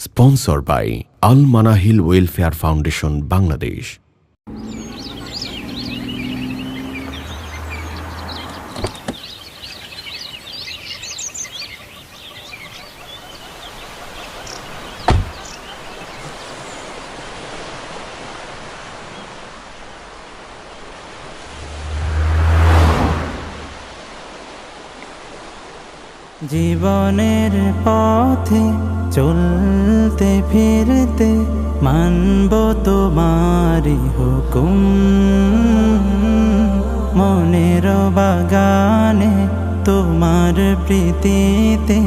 Sponsor by Al Manahil welfare foundation Bangladesh জীবনের পথে চলতে ফিরতে মানব তোমারি হুকুম। মনের বাগানে তোমার প্রীতিতে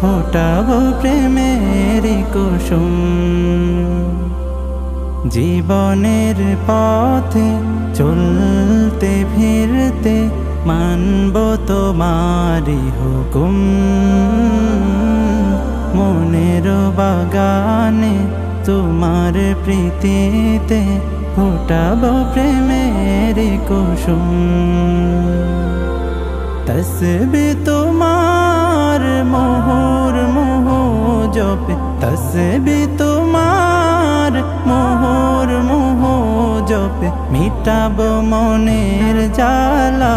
ফোটাবো প্রেমের কুসুম। জীবনের পথে চলতে ফিরতে মানব তোমারি হুকুম। মনের বাগানে তোমার প্রীতিতে ফুটাব প্রেমের কুসুম। তসবি তোমার মোহর মোহ জপে তসবি তোমার মোহর মোহ জপে মিটাব মনের জালা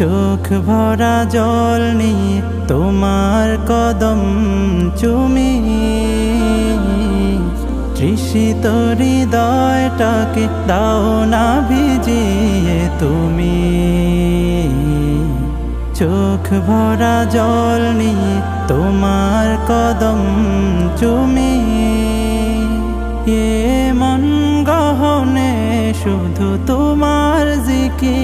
চোখ ভরা জল নিয়ে তোমার কদম চুমি। তৃষিত হৃদয়টাকে দাও না ভিজিয়ে তুমি। চোখ ভরা জল নিয়ে তোমার কদম চুমি। এ মন গহনে শুধু তোমার জিকি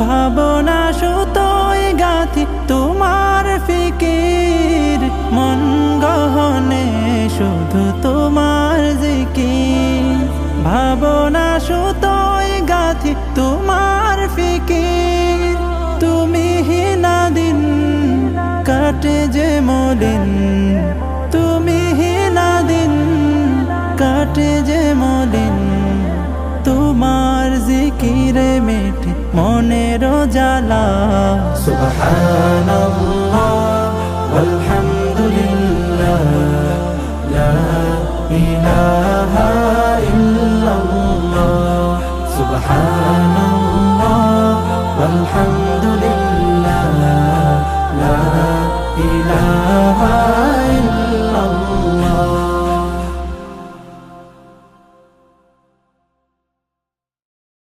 ভাবনা সুতোয় গাথি তোমার ফিকির, মন গহনে শুধু তোমার জিকির। ভাবনা সুতোয় গাথি তোমার ফিকির, তুমি হিনা দিন, কাটে যে মলিন। তুমি হিনা দিন, কাটে যে জিকিরে মেটে মনের জ্বালা সুবহানাল্লাহ walhamdulillah la ilaha illallah subhan